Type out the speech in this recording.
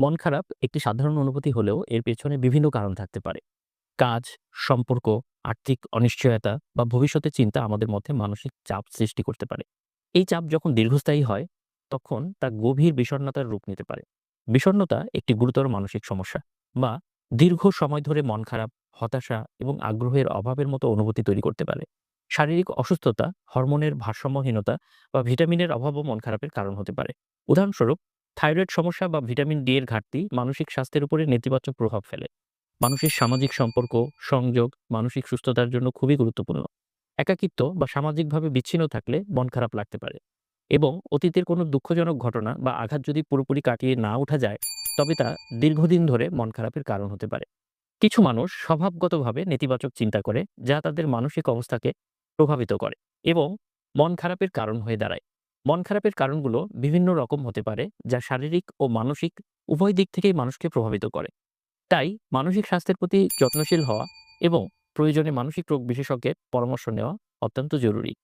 মন খারাপ একটি সাধারণ অনুভূতি হলেও এর পেছনে বিভিন্ন কারণ থাকতে পারে। কাজ, সম্পর্ক, আর্থিক অনিশ্চয়তা বা ভবিষ্যতের চিন্তা আমাদের মধ্যে মানসিক চাপ সৃষ্টি করতে পারে। এই চাপ যখন দীর্ঘস্থায়ী হয়, তখন তা গভীর বিষণ্ণতার রূপ নিতে পারে। বিষণ্ণতা একটি গুরুতর মানসিক সমস্যা বা দীর্ঘ সময় ধরে মন খারাপ, হতাশা এবং আগ্রহের অভাবের মতো অনুভূতি তৈরি করতে পারে। শারীরিক অসুস্থতা, হরমোনের ভারসাম্যহীনতা বা ভিটামিনের অভাবও মন খারাপের কারণ হতে পারে। উদাহরণস্বরূপ থাইরয়েড সমস্যা বা ভিটামিন ডি এর ঘাটতি মানসিক স্বাস্থ্যের উপরে নেতিবাচক প্রভাব ফেলে। মানুষের সামাজিক সম্পর্ক, সংযোগ, মানসিক সুস্থতার জন্য খুবই গুরুত্বপূর্ণ। একাকিত্ব বা সামাজিকভাবে বিচ্ছিন্ন থাকলে মন খারাপ লাগতে পারে এবং অতীতের কোনো দুঃখজনক ঘটনা বা আঘাত যদি পুরোপুরি কাটিয়ে না ওঠা যায়, তবে তা দীর্ঘদিন ধরে মন খারাপের কারণ হতে পারে। কিছু মানুষ স্বভাবগতভাবে নেতিবাচক চিন্তা করে, যা তাদের মানসিক অবস্থাকে প্রভাবিত করে এবং মন খারাপের কারণ হয়ে দাঁড়ায়। মন খারাপের কারণগুলো বিভিন্ন রকম হতে পারে, যা শারীরিক ও মানসিক উভয় দিক থেকেই মানুষকে প্রভাবিত করে। তাই মানসিক স্বাস্থ্যের প্রতি যত্নশীল হওয়া এবং প্রয়োজনে মানসিক রোগ বিশেষজ্ঞের পরামর্শ নেওয়া অত্যন্ত জরুরি।